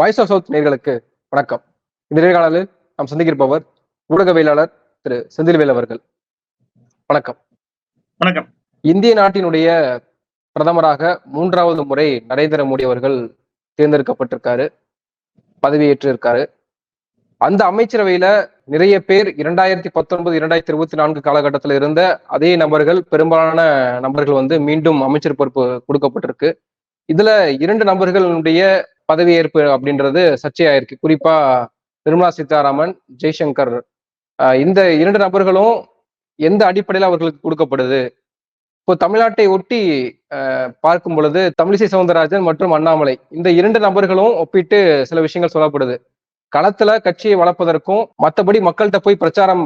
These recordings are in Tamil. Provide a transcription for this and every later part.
வாய்ஸ் ஆஃப் சவுத் நேர்களுக்கு வணக்கம். இந்த நேர்காணலில் நாம் சந்திக்கிருப்பவர் ஊடகவியலாளர் திரு செந்தில்வேல் அவர்கள். வணக்கம். வணக்கம். இந்திய நாட்டினுடைய பிரதமராக மூன்றாவது முறை நரேந்திர மோடி அவர்கள் தேர்ந்தெடுக்கப்பட்டிருக்காரு பதவியேற்று இருக்காரு அந்த அமைச்சரவையில நிறைய பேர் இரண்டாயிரத்தி பத்தொன்பது இரண்டாயிரத்தி இருபத்தி நான்கு காலகட்டத்தில் இருந்த அதே நபர்கள் பெரும்பாலான நபர்கள் வந்து மீண்டும் அமைச்சர் பொறுப்பு கொடுக்கப்பட்டிருக்கு. இதுல இரண்டு நபர்களுடைய பதவியேற்பு அப்படின்றது சர்ச்சையாயிருக்கு. குறிப்பா நிர்மலா சீதாராமன் ஜெய்சங்கர். இந்த இரண்டு நபர்களும் எந்த அடிப்படையில் அவர்களுக்கு கொடுக்கப்படுது? இப்போ தமிழ்நாட்டை ஒட்டி பார்க்கும் பொழுது தமிழிசை சவுந்தரராஜன் மற்றும் அண்ணாமலை இந்த இரண்டு நபர்களும் ஒப்பிட்டு சில விஷயங்கள் சொல்லப்படுது. களத்துல கட்சியை வளர்ப்பதற்கும் மற்றபடி மக்கள்கிட்ட போய் பிரச்சாரம்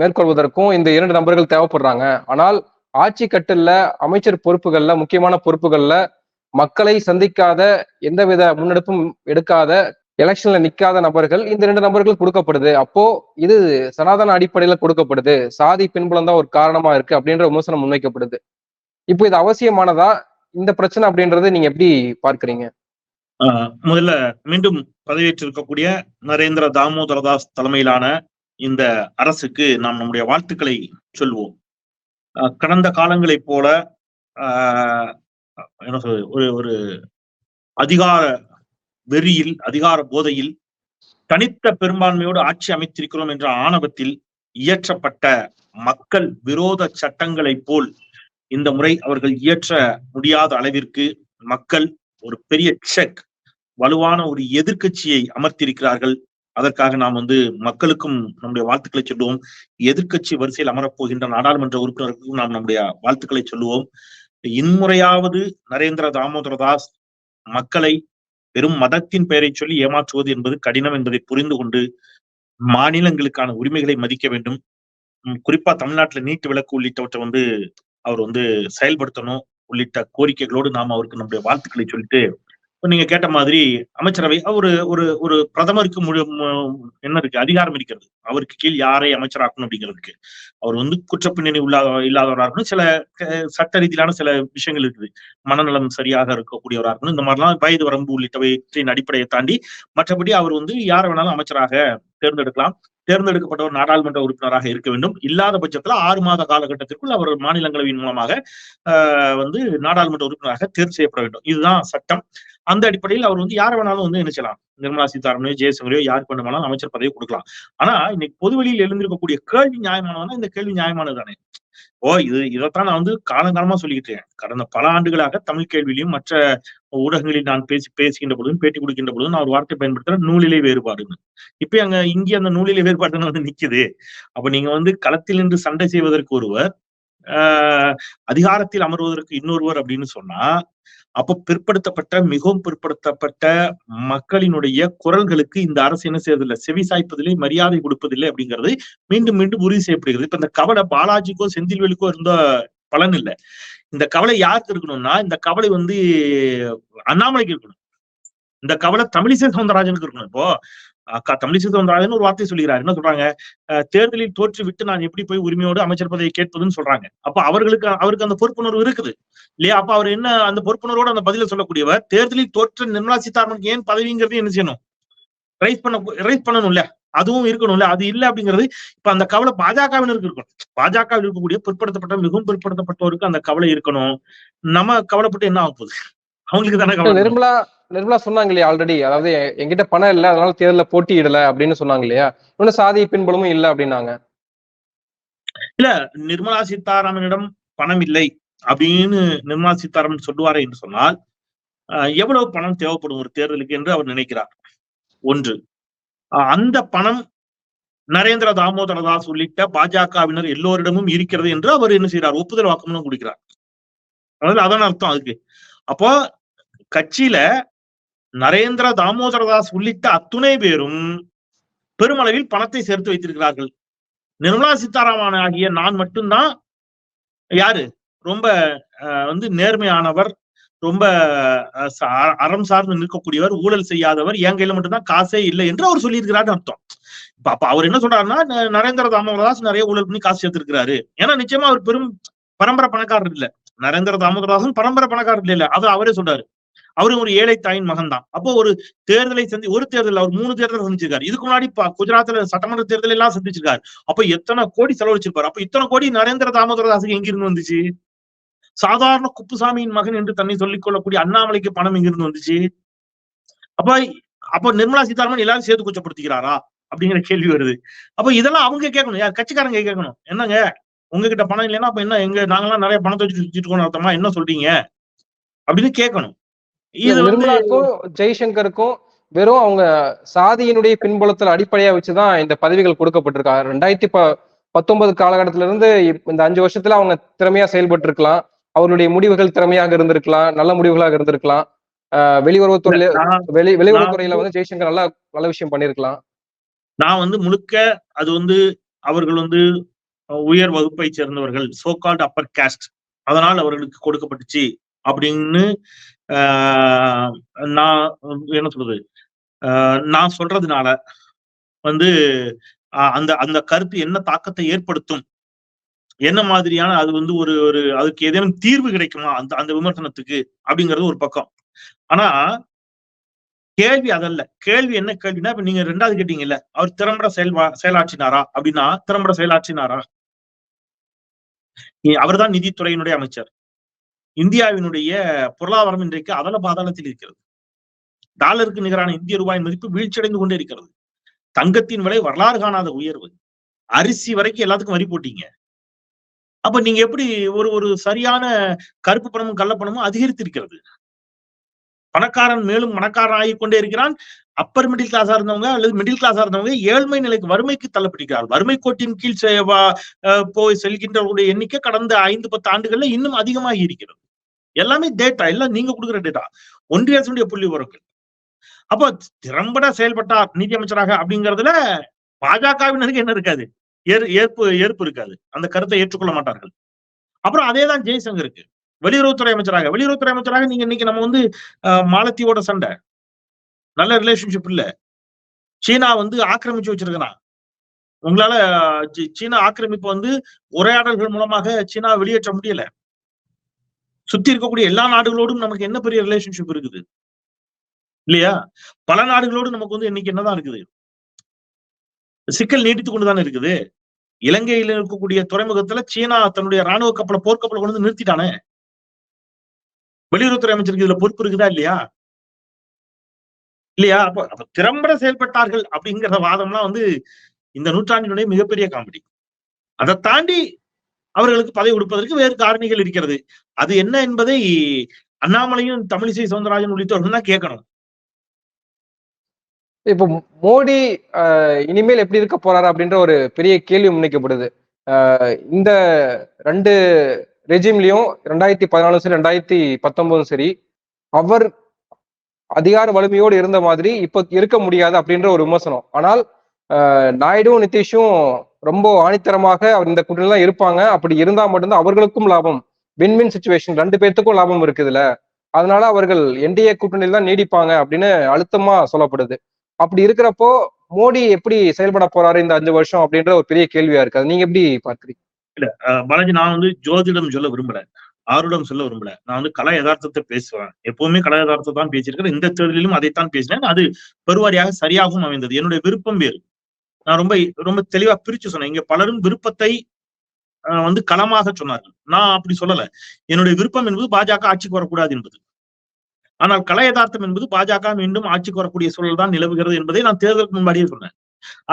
மேற்கொள்வதற்கும் இந்த இரண்டு நபர்கள் தேவைப்படுறாங்க. ஆனால் ஆட்சி கட்டில அமைச்சர் பொறுப்புகள்ல முக்கியமான பொறுப்புகள்ல மக்களை சந்திக்காத எந்தவித முன்னெடுப்பும் எடுக்காத எலெக்ஷன்ல நிக்காத நபர்கள் இந்த ரெண்டு நபர்கள் கொடுக்கப்படுது. அப்போ இது சனாதன அடிப்படையில கொடுக்கப்படுது. சாதி பின்புலம் தான் ஒரு காரணமா இருக்கு அப்படின்ற விமர்சனம் முன்வைக்கப்படுது. இப்போ இது அவசியமானதா? இந்த பிரச்சனை அப்படின்றது நீங்க எப்படி பார்க்கறீங்க? ஆஹ் முதல்ல மீண்டும் பதவியேற்றிருக்கக்கூடிய நரேந்திர தாமோதரதாஸ் தலைமையிலான இந்த அரசுக்கு நாம் நம்முடைய வாழ்த்துக்களை சொல்வோம். ஆஹ் கடந்த காலங்களைப் போல ஆஹ் என்ன சொல்றது ஒரு ஒரு அதிகார வெறியில் அதிகார போதையில் தனித்த பெரும்பான்மையோடு ஆட்சி அமைத்திருக்கிறோம் என்ற ஆணவத்தில் இயற்றப்பட்ட மக்கள் விரோத சட்டங்களைப் போல் இந்த முறை அவர்கள் இயற்ற முடியாத அளவிற்கு மக்கள் ஒரு பெரிய செக் வலுவான ஒரு எதிர்க்கட்சியை அமர்த்தியிருக்கிறார்கள். அதற்காக நாம் வந்து மக்களுக்கும் நம்முடைய வாழ்த்துக்களை சொல்லுவோம். எதிர்க்கட்சி வரிசையில் அமரப்போகின்ற நாடாளுமன்ற உறுப்பினர்களுக்கும் நாம் நம்முடைய வாழ்த்துக்களை சொல்லுவோம். இன்முறையாவது நரேந்திர தாமோதரதாஸ் மக்களை வெறும் மதத்தின் பெயரை சொல்லி ஏமாற்றுவது என்பது கடினம் என்பதை புரிந்து கொண்டு மாநிலங்களுக்கான உரிமைகளை மதிக்க வேண்டும். குறிப்பா தமிழ்நாட்டுல நீட்டு விளக்கு உள்ளிட்டவற்றை வந்து அவர் வந்து செயல்படுத்தணும். உள்ளிட்ட கோரிக்கைகளோடு நாம் அவருக்கு நம்முடைய வாழ்த்துக்களை சொல்லிட்டு நீங்க கேட்ட மாதிரி அமைச்சரவை ஒரு ஒரு ஒரு பிரதமருக்கு முழு என்ன இருக்கு? அதிகாரம் இருக்கிறது. அவருக்கு கீழ் யாரை அமைச்சராக்கணும் அப்படிங்கிறதுக்கு அவர் வந்து குற்றப்பின்னணி உள்ளாத இல்லாதவராக இருக்கணும். சில சட்ட ரீதியிலான சில விஷயங்கள் இருக்குது. மனநலம் சரியாக இருக்கக்கூடியவராக இருக்கணும். இந்த மாதிரிலாம் வயது வரம்பு உள்ளிட்டவற்றின் அடிப்படையை தாண்டி மற்றபடி அவர் வந்து யாரை வேணாலும் அமைச்சராக தேர்ந்தெடுக்கலாம். தேர்ந்தெடுக்கப்பட்ட ஒரு நாடாளுமன்ற உறுப்பினராக இருக்க வேண்டும். இல்லாத பட்சத்துல ஆறு மாத காலகட்டத்திற்குள் அவர் மாநிலங்களவையின் மூலமாக வந்து நாடாளுமன்ற உறுப்பினராக தேர்வு செய்யப்பட வேண்டும். இதுதான் சட்டம். அந்த அடிப்படையில் அவர் வந்து யாரை வேணாலும் வந்து என்ன நிர்மலா சீதாராமனையோ ஜெயசங்கரையோ யாருக்கு வேணுமானாலும் அமைச்சர் பதவி கொடுக்கலாம். ஆனா இன்னைக்கு பொதுவெளியில் எழுந்திருக்கக்கூடிய கேள்வி நியாயமானதுன்னா இந்த கேள்வி நியாயமானது தானே. ஓ இது இதைத்தான் நான் வந்து காலங்காலமா சொல்லிக்கிட்டு இருக்கேன் கடந்த பல ஆண்டுகளாக தமிழ் கேள்வியிலையும் மற்ற ஊடகங்களில் நான் பேசி பேசுகின்ற பொழுதும் பேட்டி கொடுக்கின்ற பொழுதும் நான் ஒரு வார்த்தை பயன்படுத்துறேன் நூலிலே வேறுபாடுன்னு. இப்ப அங்க இங்கே அந்த நூலிலே வேறுபாடுன்னு வந்து நிக்குது. அப்ப நீங்க வந்து களத்தில் நின்று சண்டை செய்வதற்கு ஒருவர் ஆஹ் அதிகாரத்தில் அமர்வதற்கு இன்னொருவர் அப்படின்னு சொன்னா அப்ப பிற்படுத்தப்பட்ட மிகவும் பிற்படுத்தப்பட்ட மக்களினுடைய குரல்களுக்கு இந்த அரசு என்ன செய்யறதில்லை செவி சாய்ப்பதில்லை மரியாதை கொடுப்பதில்லை அப்படிங்கிறது மீண்டும் மீண்டும் உறுதி செய்யப்படுகிறது. இப்ப இந்த கவலை பாலாஜிக்கோ செந்தில்வேலுக்கோ இருந்த பலன் இல்லை. இந்த கவலை யாருக்கு இருக்கணும்னா இந்த கவலை வந்து அண்ணாமலைக்கு இருக்கணும். இந்த கவலை தமிழிசை சவுந்தரராஜனுக்கு இருக்கணும். இப்போ தமிழிசை சவுந்தரராஜன் ஒரு வார்த்தை சொல்லுகிறார் என்ன சொல்றாங்க? தேர்தலில் தோற்று விட்டு நான் எப்படி போய் உரிமையோடு அமைச்சர் பதவியை கேட்பதுன்னு சொல்றாங்க. அப்ப அவர்களுக்கு அவருக்கு அந்த பொறுப்புணர்வு இருக்குது. இல்லையா? அப்ப அவர் என்ன அந்த பொறுப்புணர்வோடு அந்த பதில சொல்லக்கூடியவர் தேர்தலில் தோற்ற நிர்மலா சீதாராமனுக்கு ஏன் பதவிங்கிறது என்ன செய்யணும்? ரைஸ் பண்ண ரைஸ் பண்ணணும்ல அதுவும் இருக்கணும்ல அது இல்ல அப்படிங்கிறது இப்ப அந்த கவலை பாஜகவினருக்கு இருக்கணும். பாஜகவில் இருக்கக்கூடிய பிற்படுத்தப்பட்ட மிகவும் பிற்படுத்தப்பட்டவருக்கு அந்த கவலை இருக்கணும். நம்ம கவலைப்பட்டு என்ன ஆக போகுது அவங்களுக்கு தானே கவலை. நிர்மலா நிர்மலா சொன்னாங்க இல்லையா ஆல்ரெடி அதாவது என்கிட்ட பணம் இல்ல அதனால தேர்தல போட்டியிடல அப்படின்னு சொன்னாங்க இல்லையா இன்னும் சாதி பின்புலமும் இல்லை அப்படின்னாங்க. இல்ல நிர்மலா சீதாராமனிடம் பணம் இல்லை அப்படின்னு நிர்மலா சீதாராமன் சொல்லுவாரே என்று சொன்னால் எவ்வளவு பணம் தேவைப்படும் ஒரு தேர்தலுக்கு என்று அவர் நினைக்கிறார். ஒன்று அந்த பணம் நரேந்திர தாமோதரதாஸ் உள்ளிட்ட பாஜகவினர் எல்லோரிடமும் இருக்கிறது என்று அவர் என்ன செய்யறார் ஒப்புதல் வாக்குமூலம் கொடுக்கிறார். அதாவது அதான் அர்த்தம் அதுக்கு. அப்போ கட்சியில நரேந்திர தாமோதரதாஸ் உள்ளிட்ட அத்துணை பேரும் பெருமளவில் பணத்தை சேர்த்து வைத்திருக்கிறார்கள். நிர்மலா சீதாராமன் ஆகிய நான் மட்டும்தான் யாரு? ரொம்ப வந்து நேர்மையானவர் ரொம்ப அறம் சார்ந்து நிற்கக்கூடியவர் ஊழல் செய்யாதவர் என் கையில மட்டும்தான் காசே இல்லை என்று அவர் சொல்லியிருக்கிறாருன்னு அர்த்தம். இப்ப அப்ப அவர் என்ன சொல்றாருன்னா நரேந்திர தாமோதரதாஸ் நிறைய ஊழல் பண்ணி காசு சேர்த்திருக்கிறாரு. ஏன்னா நிச்சயமா அவர் பெரும் பரம்பரை பணக்காரர் இல்ல. நரேந்திர தாமோதரதாசன் பரம்பரை பணக்காரர் இல்ல. அது அவரே சொல்றாரு. அவரும் ஒரு ஏழை தாயின் மகன் தான் அப்போ ஒரு தேர்தலை சந்தி ஒரு தேர்தல் அவர் மூணு தேர்தல் சந்திச்சிருக்காரு. இதுக்கு முன்னாடி குஜராத்ல சட்டமன்ற தேர்தல் எல்லாம் சந்திச்சிருக்காரு. அப்ப எத்தனை கோடி செலவழிச்சிருப்பாரு? அப்ப இத்தனை கோடி நரேந்திர தாமோதரதாசுக்கு எங்கிருந்து வந்துச்சு? சாதாரண குப்புசாமியின் மகன் என்று தன்னை சொல்லிக் கொள்ளக்கூடிய அண்ணாமலைக்கு பணம் எங்கிருந்து வந்துச்சு? அப்ப அப்ப நிர்மலா சீதாராமன் எல்லாரும் சேர்த்து குச்சப்படுத்திக்கிறாரா? அப்படிங்கிற கேள்வி வருது. அப்ப இதெல்லாம் அவங்க கேட்கணும். யார் கட்சிக்காரங்க கேட்கணும். என்னங்க? உங்ககிட்ட பணம் இல்லைன்னா அப்ப என்ன எங்க நாங்கெல்லாம் நிறைய பணத்தை வச்சுட்டு இருக்கோம் அர்த்தமா? என்ன சொல்றீங்க? அப்படின்னு கேட்கணும். இது நிர்மலாக்கும் ஜெய்சங்கருக்கும் வெறும் அவங்க சாதியினுடைய பின்புலத்தில் அடிப்படையா வச்சுதான் இந்த பதவிகள் கொடுக்கப்பட்டிருக்காங்க. ரெண்டாயிரத்தி ப பத்தொன்பது காலகட்டத்தில இருந்து இந்த அஞ்சு வருஷத்துல அவங்க திறமையா செயல்பட்டு இருக்கலாம் அவருடைய முடிவுகள் திறமையாக இருந்திருக்கலாம் நல்ல முடிவுகளாக இருந்திருக்கலாம். வெளியுறவுத்துறையில வெளி வெளியுறவுத்துறையில வந்து ஜெய்சங்கர் நல்ல நல்ல விஷயம் பண்ணிருக்கலாம். நான் வந்து முழுக்க அது வந்து அவர்கள் வந்து உயர் வகுப்பை சேர்ந்தவர்கள் சோ கால்ட் அப்பர் காஸ்ட் அதனால் அவர்களுக்கு கொடுக்கப்பட்டுச்சு. அப்படின்னு நான் என்ன சொல்றது? ஆஹ், நான் சொல்றதுனால வந்து அந்த அந்த கருத்து என்ன தாக்கத்தை ஏற்படுத்தும்? என்ன மாதிரியான அது வந்து ஒரு ஒரு அதுக்கு ஏதேனும் தீர்வு கிடைக்குமா? அந்த அந்த விமர்சனத்துக்கு அப்படிங்கிறது ஒரு பக்கம். ஆனா கேள்வி அதல்ல. கேள்வி என்ன கேள்வினா இப்ப நீங்க ரெண்டாவது கேட்டீங்கல்ல அவர் திறம்பட செயல்வா செயலாற்றினாரா? அப்படின்னா திறம்பட செயலாற்றினாரா? அவர் தான் நிதித்துறையினுடைய அமைச்சர். இந்தியாவினுடைய பொருளாதாரம் இன்றைக்கு அதல பாதாளத்தில் இருக்கிறது. டாலருக்கு நிகரான இந்திய ரூபாயின் மதிப்பு வீழ்ச்சியடைந்து கொண்டே இருக்கிறது. தங்கத்தின் விலை வரலாறு காணாத உயர்வு. அரிசி வரைக்கும் எல்லாத்துக்கும் வரி போட்டீங்க. அப்ப நீங்க எப்படி ஒரு ஒரு சரியான கருப்பு பணமும் கள்ளப்பணமும் அதிகரித்திருக்கிறது? பணக்காரன் மேலும் பணக்காரன் ஆகிக் கொண்டே இருக்கிறான். அப்பர் மிடில் கிளாஸா இருந்தவங்க அல்லது மிடில் கிளாஸா இருந்தவங்க ஏழ்மை நிலைக்கு வறுமைக்கு தள்ளப்பட்டிருக்கிறார். வறுமை கோட்டின் கீழ் சேவா அஹ் போய் செல்கின்றவர்களுடைய எண்ணிக்கை கடந்த ஐந்து பத்து ஆண்டுகள்ல இன்னும் அதிகமாகி இருக்கிறது. எல்லாமே டேட்டா எல்லாம் நீங்க கொடுக்குற டேட்டா ஒன்றிய அரசுடைய புள்ளி விவரங்கள். அப்போ திறம்பட செயல்பட்டார் நிதியமைச்சராக அப்படிங்கறதுல பாஜகவினருக்கு என்ன இருக்காது? ஏற்பு ஏற்பு இருக்காது. அந்த கருத்தை ஏற்றுக்கொள்ள மாட்டார்கள். அப்புறம் அதேதான் ஜெய்சங்கருக்கு. வெளியுறவுத்துறை அமைச்சராக வெளியுறவுத்துறை அமைச்சராக நீங்க இன்னைக்கு நம்ம வந்து மாலத்தியோட சண்டை. நல்ல ரிலேஷன்ஷிப் இல்ல. சீனா வந்து ஆக்கிரமிச்சு வச்சிருக்கிறான் உங்களால சீனா ஆக்கிரமிப்பு வந்து உரையாடல்கள் மூலமாக சீனா வெளியேற்ற முடியல. சுத்தி இருக்கக்கூடிய எல்லா நாடுகளோடும் நமக்கு என்ன பெரிய ரிலேஷன்ஷிப் இருக்குது? இல்லையா? பல நாடுகளோடு நமக்கு வந்து இன்னைக்கு என்னதான் இருக்குது? சிக்கல் நீடித்து கொண்டுதானே இருக்குது. இலங்கையில் இருக்கக்கூடிய துறைமுகத்துல சீனா தன்னுடைய ராணுவ கப்பலை போர்க்கப்பலை கொண்டு வந்து நிறுத்திட்டானே. வெளியுறவுத்துறை அமைச்சருக்கு இதுல பொறுப்பு இருக்குதா இல்லையா? இல்லையா? அப்ப அப்ப திறம்பட செயல்பட்டார்கள் அப்படிங்கிற வாதம்லாம் வந்து இந்த நூற்றாண்டினுடைய மிகப்பெரிய காமெடி அதை தாண்டி அவர்களுக்கு பதவி கொடுப்பதற்கு வேறு காரணிகள் இருக்கிறது. அது என்ன என்பதை அண்ணாமலையும் தமிழிசை சவுந்தரராஜன் உள்ளிட்டவர்கள் தான் கேட்கணும். இப்போ மோடி இனிமேல் எப்படி இருக்க போறாரு அப்படின்ற ஒரு பெரிய கேள்வி முன்வைக்கப்படுது. ஆஹ், இந்த ரெண்டு ரெஜிம்லயும் ரெண்டாயிரத்தி பதினாலும் சரி ரெண்டாயிரத்தி பத்தொன்பதும் சரி அவர் அதிகார வலிமையோடு இருந்த மாதிரி இப்ப இருக்க முடியாது அப்படின்ற ஒரு விமர்சனம். ஆனால் ஆஹ், நாயுடும் நிதிஷும் ரொம்ப ஆணித்தரமாக அவர் இந்த கூட்டணியில தான் இருப்பாங்க. அப்படி இருந்தா மட்டும்தான் அவர்களுக்கும் லாபம். வின் வின் சுச்சுவேஷன் ரெண்டு பேர்த்துக்கும் லாபம் இருக்குதுல அதனால அவர்கள் என்டிஏ கூட்டணியில் தான் நீடிப்பாங்க அப்படின்னு அழுத்தமா சொல்லப்படுது. அப்படி இருக்கிறப்போ மோடி எப்படி செயல்பட போறாரு இந்த அஞ்சு வருஷம் அப்படின்ற ஒரு பெரிய கேள்வியா இருக்கு. அது நீங்க எப்படி பாக்குறீங்க இல்ல பாலாஜி நான் வந்து ஜோதிடம் சொல்ல விரும்புறேன். ஆருடம் சொல்ல விரும்பல. நான் வந்து கலை யதார்த்தத்தை பேசுவேன். எப்பவுமே கலை யதார்த்தத்தை தான் பேசியிருக்கிறேன் இந்த தேர்தலிலும் அதைத்தான் பேசினேன். அது பெருவாரியாக சரியாகவும் அமைந்தது. என்னுடைய விருப்பம் வேறு. நான் ரொம்ப ரொம்ப தெளிவா பிரிச்சு சொன்னேன். இங்க பலரும் விருப்பத்தை அஹ், வந்து களமாக சொன்னார்கள். நான் அப்படி சொல்லல. என்னுடைய விருப்பம் என்பது பாஜக ஆட்சிக்கு வரக்கூடாது என்பது. ஆனால் கலை யதார்த்தம் என்பது பாஜக மீண்டும் ஆட்சிக்கு வரக்கூடிய சூழல் தான் நிலவுகிறது என்பதை நான் தேர்தலுக்கு முன்பாடியே சொன்னேன்.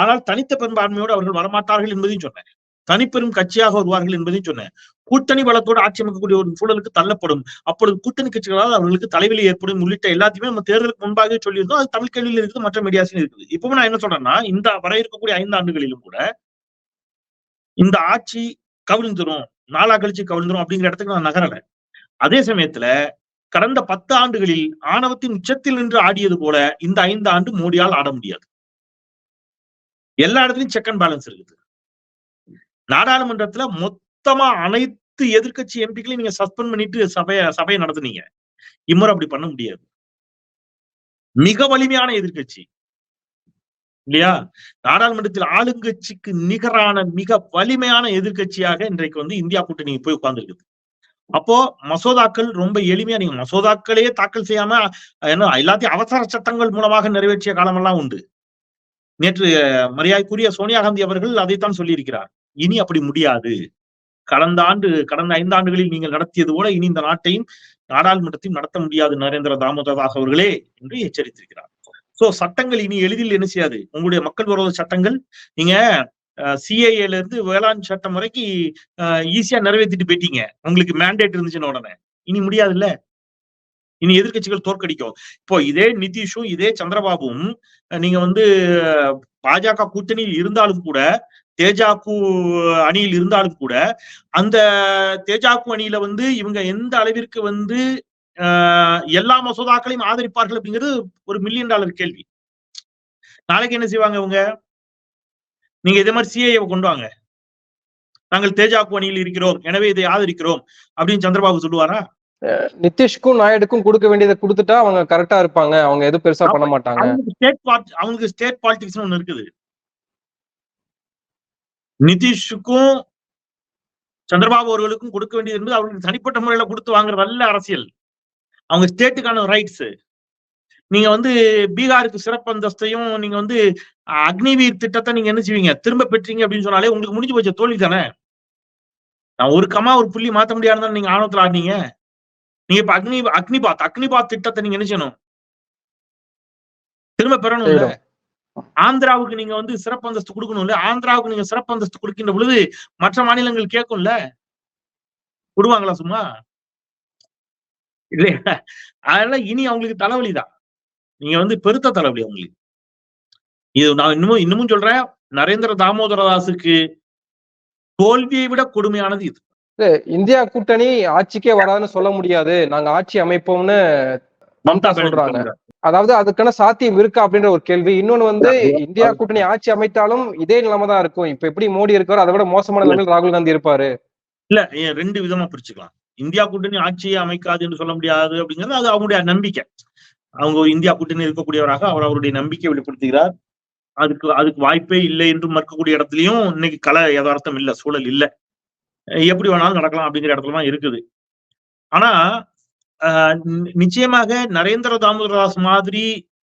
ஆனால் தனித்த பெரும்பான்மையோடு அவர்கள் வரமாட்டார்கள் என்பதையும் சொன்னேன். தனிப்பெரும் கட்சியாக வருவார்கள் என்பதையும் சொன்னேன். கூட்டணி பலத்தோடு ஆட்சி அமைக்கக்கூடிய ஒரு சூழலுக்கு தள்ளப்படும். அப்பொழுது கூட்டணி கட்சிகளால் அவர்களுக்கு தலைவலி ஏற்படும் உள்ளிட்ட எல்லாத்தையுமே நம்ம தேர்தலுக்கு முன்பாகவே சொல்லியிருந்தோம். அது தமிழ் கேள்வியில் இருக்குது மற்ற மீடியாஸ்லயும் இருக்குது. இப்பவும் நான் என்ன சொல்றேன்னா இந்த வர இருக்கக்கூடிய ஐந்து ஆண்டுகளிலும் கூட இந்த ஆட்சி கவிழ்ந்துரும் நாளா கழிச்சு கவிழ்ந்துரும் அப்படிங்கிற இடத்துக்கு நான் நகரல. அதே சமயத்துல கடந்த பத்து ஆண்டுகளில் ஆணவத்தின் உச்சத்தில் நின்று ஆடியது போல இந்த ஐந்து ஆண்டு மோடியால் ஆட முடியாது. எல்லா இடத்துலயும் செக் அண்ட் பேலன்ஸ் இருக்குது. நாடாளுமன்றத்துல மொத்தமா அனைத்து எதிர்க்கட்சி எம்பிக்களையும் நீங்க சஸ்பெண்ட் பண்ணிட்டு சபைய சபையை நடத்துனீங்க. இம்முறை அப்படி பண்ண முடியாது. மிக வலிமையான எதிர்க்கட்சி. இல்லையா? நாடாளுமன்றத்தில் ஆளுங்கட்சிக்கு நிகரான மிக வலிமையான எதிர்க்கட்சியாக இன்றைக்கு வந்து இந்தியா கூட்டணி போய் உட்கார்ந்துருக்குது. அப்போ மசோதாக்கள் ரொம்ப எளிமையா நீங்க மசோதாக்களையே தாக்கல் செய்யாம என்ன எல்லாத்தையும் அவசர சட்டங்கள் மூலமாக நிறைவேற்றிய காலமெல்லாம் உண்டு. நேற்று மரியாதைக்குரிய சோனியா காந்தி அவர்கள் அதைத்தான் சொல்லியிருக்கிறார். இனி அப்படி முடியாது. கடந்த ஆண்டு கடந்த ஐந்தாண்டுகளில் நீங்கள் நடத்தியது போல இனி இந்த நாட்டையும் நாடாளுமன்றத்தையும் நடத்த முடியாது நரேந்திர தாமோதராக அவர்களே என்று எச்சரித்திருக்கிறார். சோ சட்டங்கள் இனி எளிதில் என்ன செய்யாது? உங்களுடைய மக்கள் விரோத சட்டங்கள் நீங்க சிஏஏல இருந்து வேளாண் சட்டம் வரைக்கும் ஈஸியா நிறைவேற்றிட்டு போயிட்டீங்க. உங்களுக்கு மேண்டேட் இருந்துச்சுன்னு உடனே. இனி முடியாது இல்ல இனி எதிர்கட்சிகள் தோற்கடிக்கும். இப்போ இதே நிதிஷும் இதே சந்திரபாபும் அஹ், நீங்க வந்து பாஜக கூட்டணியில் இருந்தாலும் கூட தேஜாக்கு அணியில் இருந்தாலும் கூட அந்த தேஜாக்கு அணியில வந்து இவங்க எந்த அளவிற்கு வந்து எல்லா மசோதாக்களையும் ஆதரிப்பார்கள் அப்படிங்கிறது ஒரு மில்லியன் டாலர் கேள்வி. நாளைக்கு என்ன செய்வாங்க இவங்க? நீங்க இதே மாதிரி சிஏஏ கொண்டு வாங்க. நாங்கள் தேஜாக்கு அணியில் இருக்கிறோம். எனவே இதை ஆதரிக்கிறோம் அப்படின்னு சந்திரபாபு சொல்லுவாரா? நிதிஷ்க்கும் நாயுடுக்கும் கொடுக்க வேண்டியதை கொடுத்துட்டா அவங்க கரெக்டா இருப்பாங்க. அவங்க எதுவும் பெருசா பண்ண மாட்டாங்க. ஸ்டேட் அவங்களுக்கு ஸ்டேட் பாலிடிக்ஸ் ஒண்ணு இருக்குது. நிதிஷுக்கும் சந்திரபாபு அவர்களுக்கும் கொடுக்க வேண்டியது என்பது அவர்களுக்கு தனிப்பட்ட முறையில கொடுத்து வாங்குறது அல்ல அரசியல். அவங்க ஸ்டேட்டுக்கான ரைட்ஸ் நீங்க வந்து பீகாருக்கு சிறப்பு அந்தஸ்தையும் நீங்க வந்து அக்னிவீர் திட்டத்தை நீங்க என்ன செய்வீங்க? திரும்ப பெற்றீங்க அப்படின்னு சொன்னாலே உங்களுக்கு முடிஞ்சு போச்ச தோல்வி தானே? நான் ஒரு கமா ஒரு புள்ளி மாத்த முடியாதுன்னு நீங்க ஆணவத்துல ஆடினீங்க நீங்க இப்ப அக்னி அக்னிபாத் அக்னிபாத் திட்டத்தை நீங்க என்ன செய்யணும்? திரும்ப பெறணும் ஆந்திராவுக்கு நீங்க வந்து சிறப்பு அந்தஸ்து கொடுக்கணும்ல ஆந்திராவுக்கு நீங்க சிறப்பு அந்தஸ்து கொடுக்கின்ற பொழுது மற்ற மாநிலங்கள் கேட்கும்ல விடுவாங்களா சும்மா? இல்லையா? அதெல்லாம் இனி அவங்களுக்கு தலைவலிதான். நீங்க வந்து பெருத்த தலைவலி அவங்களுக்கு. இது நான் இன்னமும் இன்னமும் சொல்றேன். நரேந்திர தாமோதரதாஸுக்கு தோல்வியை விட கொடுமையானது இது. இந்தியா கூட்டணி ஆட்சிக்கே வராதுன்னு சொல்ல முடியாது. நாங்க ஆட்சி அமைப்போம்னு மம்தா சொல்றாங்க. அதாவது அதுக்கான சாத்தியம் இருக்கா அப்படின்ற ஒரு கேள்வி. இன்னொன்னு வந்து இந்தியா கூட்டணி ஆட்சி அமைத்தாலும் இதே நிலைமை தான் இருக்கும். இப்ப எப்படி மோடி இருக்காரோ அதை விட மோசமான நிலைமையில் ராகுல் காந்தி இருப்பாரு. இல்ல ரெண்டு விதமா பிரிச்சுக்கலாம். இந்தியா கூட்டணி ஆட்சியை அமைக்காது என்று சொல்ல முடியாது அப்படிங்கிறது அது அவங்களுடைய நம்பிக்கை. அவங்க இந்தியா கூட்டணி இருக்கக்கூடியவராக அவர் அவருடைய நம்பிக்கை வெளிப்படுத்துகிறார். அதுக்கு அதுக்கு வாய்ப்பே இல்லை என்று மறுக்கக்கூடிய இடத்துலயும் இன்னைக்கு கல யதார்த்தம் இல்ல சூழல் இல்ல. எப்படி வேணாலும் நடக்கலாம் அப்படிங்கிற இடத்துல தான் இருக்குது. ஆனா நிச்சயமாக நரேந்திர தாமோதரதாஸ் மாதிரி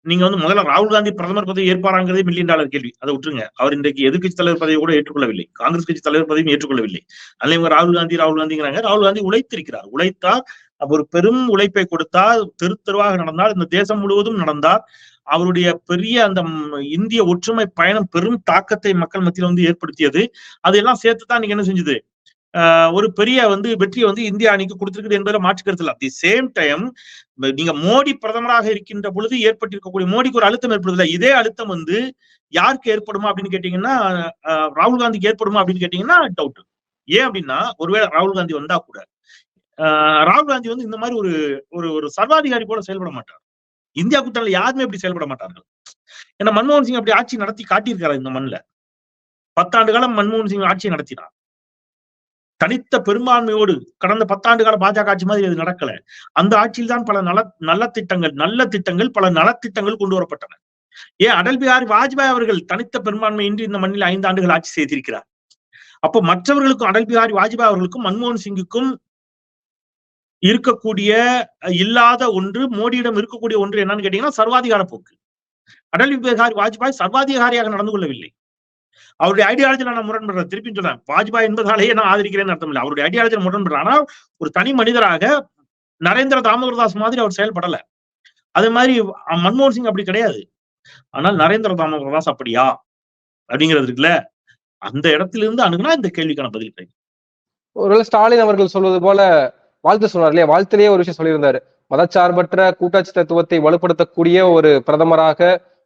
நீங்க வந்து முதல்ல ராகுல் காந்தி பிரதமர் பதவி ஏற்பாராங்கிறதே மில்லியன் டாலர் கேள்வி. அதை விட்டுருங்க. அவர் இன்றைக்கு எதிர்கட்சி தலைவர் பதவியை கூட ஏற்றுக்கொள்ளவில்லை. காங்கிரஸ் கட்சி தலைவர் பதவியும் ஏற்றுக்கொள்ளவில்லை. அதில் இவங்க ராகுல் காந்தி ராகுல் காந்திங்கிறாங்க. ராகுல் காந்தி உழைத்திருக்கிறார். உழைத்தார். ஒரு பெரும் உழைப்பை கொடுத்தார். தெரு தெருவாக நடந்தார். இந்த தேசம் முழுவதும் நடந்தார். அவருடைய பெரிய அந்த இந்திய ஒற்றுமை பயணம் பெரும் தாக்கத்தை மக்கள் மத்தியில வந்து ஏற்படுத்தியது. அதையெல்லாம் சேர்த்து தான் நீங்க என்ன செஞ்சது? ஒரு பெரிய வந்து வெற்றியை வந்து இந்திய அணிக்கு கொடுத்திருக்குது என்பதில் மாற்று கருத்து இல்லை தி சேம் டைம் நீங்க மோடி பிரதமராக இருக்கின்ற பொழுது ஏற்பட்டிருக்கக்கூடிய மோடிக்கு ஒரு அழுத்தம் ஏற்படுதுல. இதே அழுத்தம் வந்து யாருக்கு ஏற்படுமா அப்படின்னு கேட்டீங்கன்னா ராகுல் காந்திக்கு ஏற்படுமா அப்படின்னு கேட்டீங்கன்னா டவுட் ஏன் அப்படின்னா ஒருவேளை ராகுல் காந்தி வந்தா கூட ஆஹ் ராகுல் காந்தி வந்து இந்த மாதிரி ஒரு ஒரு ஒரு சர்வாதிகாரி போல செயல்பட மாட்டார். இந்தியா கூட்டணியில் யாருமே இப்படி செயல்பட மாட்டார்கள். ஏன்னா மன்மோகன் சிங் அப்படி ஆட்சி நடத்தி காட்டியிருக்காரு இந்த மண்ணில்? பத்தாண்டு காலம் மன்மோகன் சிங் ஆட்சியை நடத்தினார். தனித்த பெரும்பான்மையோடு கடந்த பத்தாண்டு கால பாஜக ஆட்சி மாதிரி அது நடக்கல. அந்த ஆட்சியில் தான் பல நல நல்ல திட்டங்கள் நல்ல திட்டங்கள் பல நலத்திட்டங்கள் கொண்டு வரப்பட்டன. ஏன் அடல் பிஹாரி வாஜ்பாய் அவர்கள் தனித்த பெரும்பான்மையின்றி இந்த மண்ணில் ஐந்து ஆண்டுகள் ஆட்சி செய்திருக்கிறார்? அப்போ மற்றவர்களுக்கும் அடல் பிஹாரி வாஜ்பாய் அவர்களுக்கும் மன்மோகன் சிங்குக்கும் இருக்கக்கூடிய இல்லாத ஒன்று மோடியிடம் இருக்கக்கூடிய ஒன்று என்னன்னு கேட்டீங்கன்னா சர்வாதிகார போக்கு. அடல் பிஹாரி வாஜ்பாய் சர்வாதிகாரியாக நடந்து கொள்ளவில்லை. அவருடைய ஐடியாலஜில நான் முரண்படுறேன். திருப்பி சொல்றேன். வாஜ்பாய் என்பதாலேயே நான் ஆதரிக்கிறேன்னு அர்த்தம் இல்லை அவருடைய ஐடியாலஜில முரண்படுறேன். ஆனால் ஒரு தனி மனிதராக நரேந்திர தாமோதரதாஸ் மாதிரி அவர் செயல்படல. அதே மாதிரி மன்மோகன் சிங் அப்படி கிடையாது. ஆனால் நரேந்திர தாமோதரதாஸ் அப்படியா? அப்படிங்கிறது இருக்குல்ல. அந்த இடத்துல இருந்து அணுகுனா இந்த கேள்விக்கான பதில் கிடைக்கும். ஒருவேளை ஸ்டாலின் அவர்கள் சொல்வது போல வாழ்த்து சொன்னார் இல்லையா? வாழ்த்துலயே ஒரு விஷயம் சொல்லியிருந்தாரு. மதச்சார்பற்ற கூட்டாட்சி தத்துவத்தை வலுப்படுத்தக்கூடிய ஒரு பிரதமராக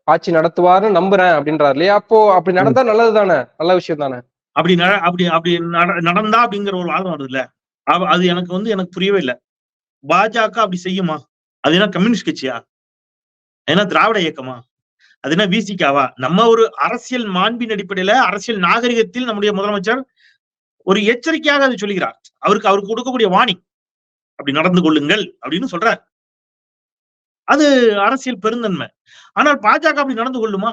ஆட்சி நடத்துவார்னு நம்புறேன் அப்படின்றாரு இல்லையா? அப்போ அப்படி நடந்தா நல்லது தானே நல்ல விஷயம் தானே? அப்படி அப்படி அப்படி நட- நடந்தா அப்படிங்கிற ஒரு வாதம் வருதுல்ல. அவ- அது எனக்கு வந்து எனக்கு புரியவே இல்லை. பாஜக அப்படி செய்யுமா? அது என்ன கம்யூனிஸ்ட் கட்சியா? என்ன திராவிட இயக்கமா? அது என்ன விசிகாவா நம்ம ஒரு அரசியல் மாண்பின் அடிப்படையில அரசியல் நாகரிகத்தில் நம்முடைய முதலமைச்சர் ஒரு எச்சரிக்கையாக அதை சொல்லுகிறார். அவருக்கு அவருக்கு கொடுக்கக்கூடிய வாணி. அப்படி நடந்து கொள்ளுங்கள் அப்படின்னு சொல்றார். அது அரசியல் பெருந்தன்மை. ஆனால் பாஜக அப்படி நடந்து கொள்ளுமா?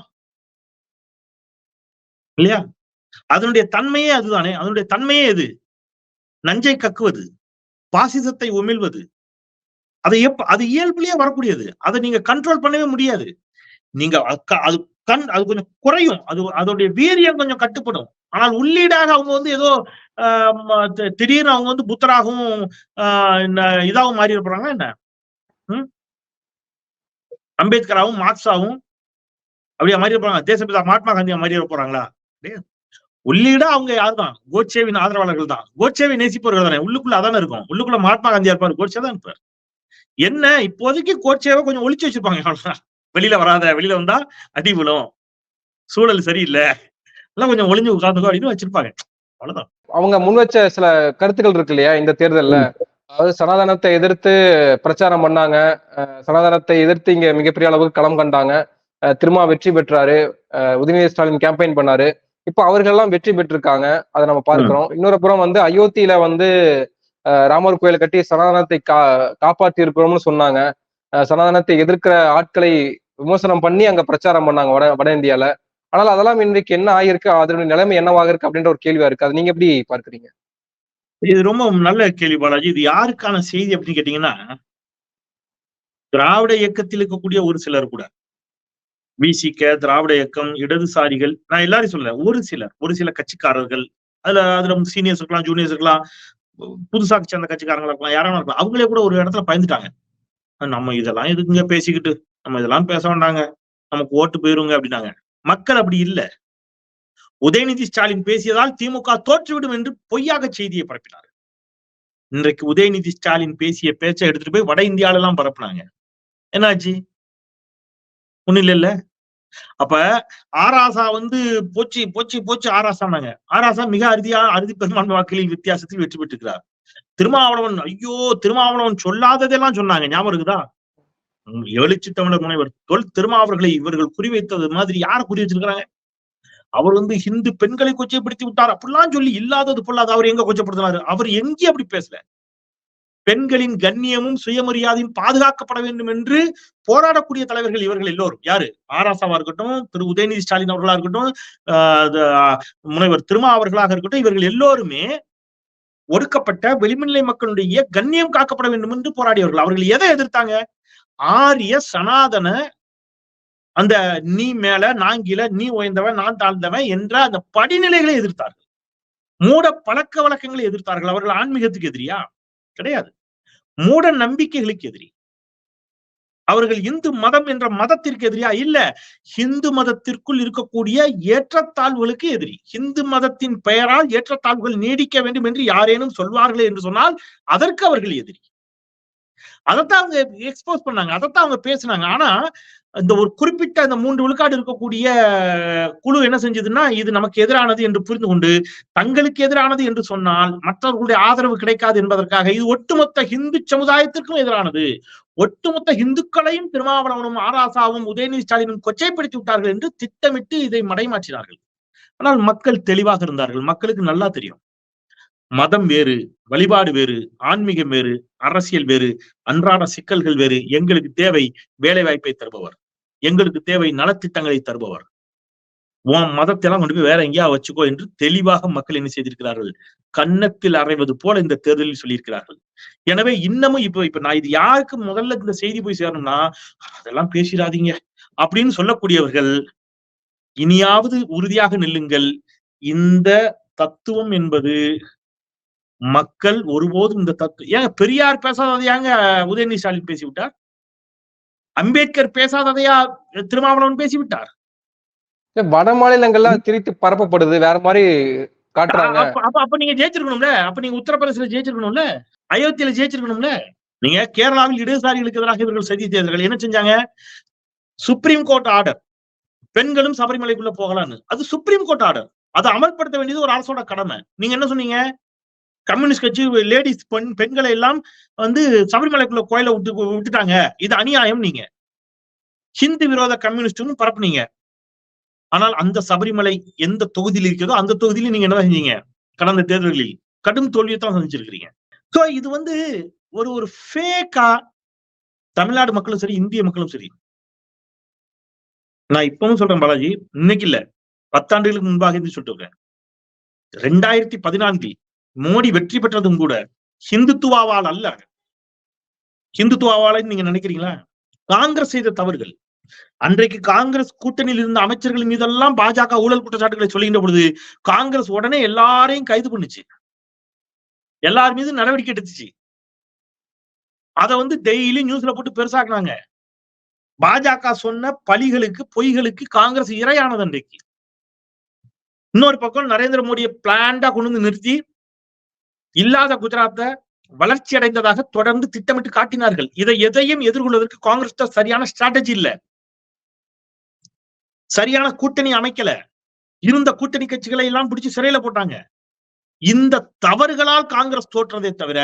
இல்லையா? அதனுடைய தன்மையே அதுதானே. அதனுடைய தன்மையே எது? நஞ்சை கக்குவது பாசிசத்தை உமிழ்வது. அதை எப்ப அது இயல்புலயே வரக்கூடியது. அதை நீங்க கண்ட்ரோல் பண்ணவே முடியாது. நீங்க அது கண் அது கொஞ்சம் குறையும். அது அதோடைய வீரியம் கொஞ்சம் கட்டுப்படும். ஆனால் உள்ளீடாக அவங்க வந்து ஏதோ ம- திடீர்னு அவங்க வந்து புத்தராகவும் ஆஹ் இதாகவும் மாறி இருப்பாங்க என்ன? அம்பேத்கராவும் மார்க்ஸாவும் அப்படியே மாறி போறாங்க தேசப்பிதா மகாத்மா காந்தியா மாறி போறாங்களா. உள்ளீடா அவங்க யாருதான்? கோட்சேவின் ஆதரவாளர்கள் தான். கோட்சேவை நேசிப்பவர்கள் தானே? உள்ளுக்குள்ள அதானே இருக்கும். உள்ளுக்குள்ள மகாத்மா காந்தியா இருப்பாரு கோட்சே தான் இருப்பார். என்ன இப்போதைக்கு கோட்சேவை கொஞ்சம் ஒளிச்சு வச்சிருப்பாங்க. அவ்வளவுதான். வெளியில வராத வெளியில வந்தா அடி விழும். சூழல் சரியில்லை. எல்லாம் கொஞ்சம் ஒளிஞ்சு உட்காந்துக்கோ அப்படின்னு வச்சிருப்பாங்க. அவ்வளவுதான். அவங்க முன் வச்ச சில கருத்துக்கள் இருக்கு இல்லையா இந்த தேர்தல்ல? அதாவது சனாதனத்தை எதிர்த்து பிரச்சாரம் பண்ணாங்க. அஹ் சனாதனத்தை எதிர்த்து இங்க மிகப்பெரிய அளவுக்கு களம் கண்டாங்க. திருமா வெற்றி பெற்றாரு. அஹ் உதயநிதி ஸ்டாலின் கேம்பெயின் பண்ணாரு. இப்போ அவர்கள் எல்லாம் வெற்றி பெற்றிருக்காங்க. அதை நம்ம பார்க்கிறோம். இன்னொரு புறம் வந்து அயோத்தியில வந்து ராமர் கோயில் கட்டி சனாதனத்தை கா காப்பாற்றி இருக்கிறோம்னு சொன்னாங்க சனாதனத்தை எதிர்க்கிற ஆட்களை விமர்சனம் பண்ணி அங்க பிரச்சாரம் பண்ணாங்க வட வட இந்தியால. ஆனால் அதெல்லாம் இன்றைக்கு என்ன ஆகிருக்கு அதனுடைய நிலைமை என்னவாக இருக்கு? அப்படின்ற ஒரு கேள்வியா இருக்கு. அது நீங்க எப்படி பார்க்கறீங்க? இது ரொம்ப நல்ல கேள்வி பாலாஜி. இது யாருக்கான செய்தி அப்படின்னு கேட்டீங்கன்னா திராவிட இயக்கத்தில் இருக்கக்கூடிய ஒரு சிலர் கூட. விசிக திராவிட இயக்கம் இடதுசாரிகள் நான் எல்லாரையும் சொல்ல ஒரு சிலர் ஒரு சில கட்சிக்காரர்கள் அதுல அதுல சீனியர்ஸ் இருக்கலாம் ஜூனியர்ஸ் இருக்கலாம் புதுசாக சேர்ந்த கட்சிக்காரங்களா இருக்கலாம் யாராவது இருக்கலாம். அவங்களே கூட ஒரு இடத்துல பயந்துட்டாங்க. நம்ம இதெல்லாம் எதுக்குங்க பேசிக்கிட்டு? நம்ம இதெல்லாம் பேச வேண்டாங்க. நமக்கு ஓட்டு போயிருங்க அப்படின்னாங்க. மக்கள் அப்படி இல்ல. உதயநிதி ஸ்டாலின் பேசியதால் திமுக தோற்றுவிடும் என்று பொய்யாக செய்தியை பரப்பினார் இன்றைக்கு உதயநிதி ஸ்டாலின் பேசிய பேச்சை எடுத்துட்டு போய் வட இந்தியால எல்லாம் பரப்புனாங்க. என்னாச்சு? ஒண்ணு இல்ல இல்ல அப்ப ஆராசா வந்து போச்சு போச்சு போச்சு ஆராசானாங்க ஆராசா மிக அறுதியா அறுதி பெரும்பான்மை வாக்குகளில் வித்தியாசத்தில் வெற்றி பெற்றிருக்கிறார். திருமாவளவன் ஐயோ திருமாவளவன் சொல்லாததெல்லாம் சொன்னாங்க. ஞாபகம் இருக்குதா? உம், எழுச்சி தமிழர் முனைவர் தொல் திருமாவர்களை இவர்கள் குறிவைத்தது மாதிரி யார் குறி வச்சிருக்கிறாங்க? அவர் வந்து ஹிந்து பெண்களை கொச்சைப்படுத்தி விட்டார் அப்படிலாம் சொல்லி இல்லாதது பொல்லாத அவர் எங்க கொச்சப்படுத்தினாரு அவர் எங்கேயும் அப்படி பேசல. பெண்களின் கண்ணியமும் சுயமரியாதையும் பாதுகாக்கப்பட வேண்டும் என்று போராடக்கூடிய தலைவர்கள் இவர்கள் எல்லோரும். யாரு? ஆராசாவா இருக்கட்டும் திரு உதயநிதி ஸ்டாலின் அவர்களா இருக்கட்டும் முனைவர் திருமா அவர்களாக இருக்கட்டும் இவர்கள் எல்லோருமே ஒடுக்கப்பட்ட வெளிமநிலை மக்களுடைய கண்ணியம் காக்கப்பட வேண்டும் என்று போராடியவர்கள். அவர்கள் எதை எதிர்த்தாங்க? ஆரிய சனாதன அந்த நீ மேல நான் நீ உயர்ந்தவன் நான் தாழ்ந்தவன் என்ற அந்த படிநிலைகளை எதிர்த்தார்கள். மூட பழக்க வழக்கங்களை எதிர்த்தார்கள். அவர்கள் ஆன்மீகத்துக்கு எதிரியா? கிடையாது. மூட நம்பிக்கைகளுக்கு எதிரி. அவர்கள் இந்து மதம் என்ற மதத்திற்கு எதிரியா? இல்ல. ஹிந்து மதத்திற்குள் இருக்கக்கூடிய ஏற்றத்தாழ்வுகளுக்கு எதிரி. ஹிந்து மதத்தின் பெயரால் ஏற்றத்தாழ்வுகள் நீடிக்க வேண்டும் என்று யாரேனும் சொல்வார்களே என்று சொன்னால் அதற்கு அவர்கள் எதிரி. அதைத்தான் அவங்க எக்ஸ்போஸ் பண்ணாங்க. அதைத்தான் அவங்க பேசுனாங்க. ஆனா இந்த ஒரு குறிப்பிட்ட அந்த மூன்று விழுக்காடு இருக்கக்கூடிய குழு என்ன செஞ்சதுன்னா இது நமக்கு எதிரானது என்று புரிந்து கொண்டு தங்களுக்கு எதிரானது என்று சொன்னால் மற்றவர்களுடைய ஆதரவு கிடைக்காது என்பதற்காக இது ஒட்டுமொத்த இந்து சமுதாயத்திற்கும் எதிரானது. ஒட்டுமொத்த இந்துக்களையும் திருமாவளவனும் ஆராசாவும் உதயநிதி ஸ்டாலினும் கொச்சைப்படுத்தி விட்டார்கள் என்று திட்டமிட்டு இதை மடைமாற்றினார்கள். ஆனால் மக்கள் தெளிவாக இருந்தார்கள். மக்களுக்கு நல்லா தெரியும். மதம் வேறு வழிபாடு வேறு ஆன்மீகம் வேறு அரசியல் வேறு அன்றாட சிக்கல்கள் வேறு எங்களுக்கு தேவை வேலை வாய்ப்பை தருபவர். எங்களுக்கு தேவை நலத்திட்டங்களை தருபவர். உன் மதத்தெல்லாம் கொண்டு போய் வேற எங்கேயா வச்சுக்கோ என்று தெளிவாக மக்கள் என்ன செய்திருக்கிறார்கள்? கன்னத்தில் அறைவது போல இந்த தேர்தலில் சொல்லியிருக்கிறார்கள். எனவே இன்னமும் இப்ப இப்ப நான் இது யாருக்கு முதல்ல இந்த செய்தி போய் சேரணும்னா அதெல்லாம் பேசிடாதீங்க அப்படின்னு சொல்லக்கூடியவர்கள் இனியாவது உறுதியாக நில்லுங்கள். இந்த தத்துவம் என்பது மக்கள் ஒருபோதும் இந்த தத்துவம் ஏங்க பெரியார் பேசாததை ஏங்க உதயநிதி ஸ்டாலின் பேசிவிட்டார்? அம்பேத்கர் பேசாததையா திருமாவளவன் பேசிவிட்டார்? வட மாநிலங்கள்ல திரித்து பரப்பப்படுது வேற மாதிரி காட்டுறாங்க. அப்ப நீங்க ஜெயிச்சிருக்கணும்ல? அப்ப நீங்க உத்தரப்பிரதேசல ஜெயிச்சிருக்கணும்ல? அயோத்தியில ஜெயிச்சிருக்கணும்ல? நீங்க கேரளாவில் இடதுசாரிகளுக்கு எதிராக இவர்கள் சதி தேர்தல்கள் என்ன செஞ்சாங்க? சுப்ரீம் கோர்ட் ஆர்டர் பெண்களும் சபரிமலைக்குள்ள போகலான்னு. அது சுப்ரீம் கோர்ட் ஆர்டர் அதை அமல்படுத்த வேண்டியது ஒரு அரசோட கடமை. நீங்க என்ன சொன்னீங்க? கம்யூனிஸ்ட் கட்சி லேடிஸ் பெண் பெண்களை எல்லாம் வந்து சபரிமலைக்குள்ள கோயில விட்டு விட்டுட்டாங்க. இது அநியாயம் நீங்க. ஹிந்து விரோத கம்யூனிஸ்ட்னு பரப்புனீங்க. ஆனால் அந்த சபரிமலை எந்த தொகுதியில் இருக்கிறதோ அந்த தொகுதியில நீங்க என்ன செஞ்சீங்க? கடந்த தேர்தல்களில். கடும் தோல்வியை தான் சந்திச்சிருக்கிறீங்க. சோ இது வந்து ஒரு ஒரு ஃபேக்கா தமிழ்நாடு மக்களும் சரி இந்திய மக்களும் சரி. நான் இப்பவும் சொல்றேன் பாலாஜி இன்னைக்கு இல்ல. பத்தாண்டுகளுக்கு முன்பாக இருந்து சொல்லிட்டு இருக்கேன். ரெண்டாயிரத்தி பதினான்கில் மோடி வெற்றி பெற்றதும் கூட ஹிந்துத்துவாவால் அல்ல. ஹிந்துத்துவாவால நீங்க நினைக்கிறீங்களா? காங்கிரஸ் செய்த தவறுகள். அன்றைக்கு காங்கிரஸ் கூட்டணியில் இருந்த அமைச்சர்கள் மீதெல்லாம் பாஜக ஊழல் குற்றச்சாட்டுகளை சொல்லுகின்ற பொழுது காங்கிரஸ் உடனே எல்லாரையும் கைது பண்ணுச்சு. எல்லார் மீதும் நடவடிக்கை எடுத்துச்சு. அதை வந்து டெய்லி நியூஸ்ல போட்டு பெருசாக்குனாங்க. பாஜக சொன்ன பழிகளுக்கு பொய்களுக்கு காங்கிரஸ் இரையானது அன்றைக்கு. இன்னொரு பக்கம் நரேந்திர மோடியை பிளான்டா கொண்டு வந்து நிறுத்தி இல்லாத குஜராத்தை வளர்ச்சி அடைந்ததாக தொடர்ந்து திட்டமிட்டு காட்டினார்கள். இதை எதையும் எதிர்கொள்வதற்கு காங்கிரஸ் சரியான ஸ்ட்ராட்டஜி இல்ல. சரியான கூட்டணி அமைக்கல. இருந்த கூட்டணி கட்சிகளை எல்லாம் பிடிச்சு சிறையில போட்டாங்க. இந்த தவறுகளால் காங்கிரஸ் தோற்றதே தவிர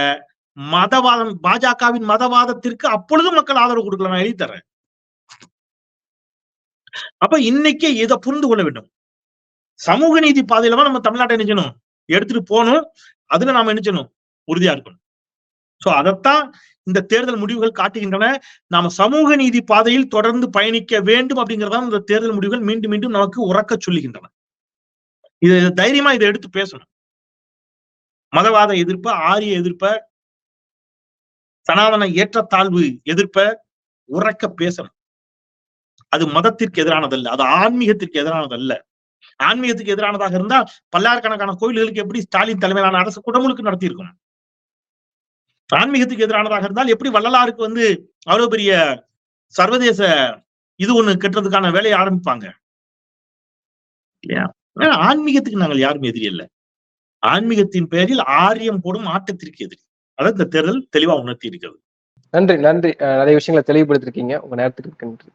மதவாதம் பாஜகவின் மதவாதத்திற்கு அப்பொழுதும் மக்கள் ஆதரவு கொடுக்கல நான் எழுதி தர்றேன். அப்ப இன்னைக்கு இதை புரிந்து கொள்ள வேண்டும். சமூக நீதி பாதையில நம்ம தமிழ்நாட்டை நினைச்சணும் எடுத்துட்டு போகணும். அதுல நாம என்ன செய்யணும்? உறுதியா இருக்கணும். சோ அதைத்தான் இந்த தேர்தல் முடிவுகள் காட்டுகின்றன. நாம சமூக நீதி பாதையில் தொடர்ந்து பயணிக்க வேண்டும் அப்படிங்கறதான் இந்த தேர்தல் முடிவுகள் மீண்டும் மீண்டும் நமக்கு உறக்க சொல்லுகின்றன. இது தைரியமா இதை எடுத்து பேசணும். மதவாத எதிர்ப்ப ஆரிய எதிர்ப்ப சனாதன ஏற்றத்தாழ்வு எதிர்ப்ப உறக்க பேசணும். அது மதத்திற்கு எதிரானதல்ல அது ஆன்மீகத்திற்கு எதிரானதல்ல. ஆன்மீகத்துக்கு எதிரானதாக இருந்தா பல்லாயிரக்கணக்கான கோயில்களுக்கு எப்படி ஸ்டாலின் தலைமையிலான அரசு குடமுழுக்கு நடத்தியிருக்கும்? ஆன்மீகத்துக்கு எதிரானதாக இருந்தால் எப்படி வள்ளலாருக்கு வந்து அவ்வளவு பெரிய சர்வதேச இது ஒண்ணு கட்டுறதுக்கான வேலையை ஆரம்பிப்பாங்க? இல்லையா? ஆனா ஆன்மீகத்துக்கு நாங்கள் யாரும் எதிரி இல்லை ஆன்மீகத்தின் பெயரில் ஆரியம் போடும் ஆட்டத்திற்கு எதிரி. அதான் இந்த தேர்தல் தெளிவா உணர்த்தி இருக்கிறது நன்றி. நன்றி நிறைய விஷயங்களை தெளிவுபடுத்திருக்கீங்க. உங்க நேரத்துக்கு நன்றி.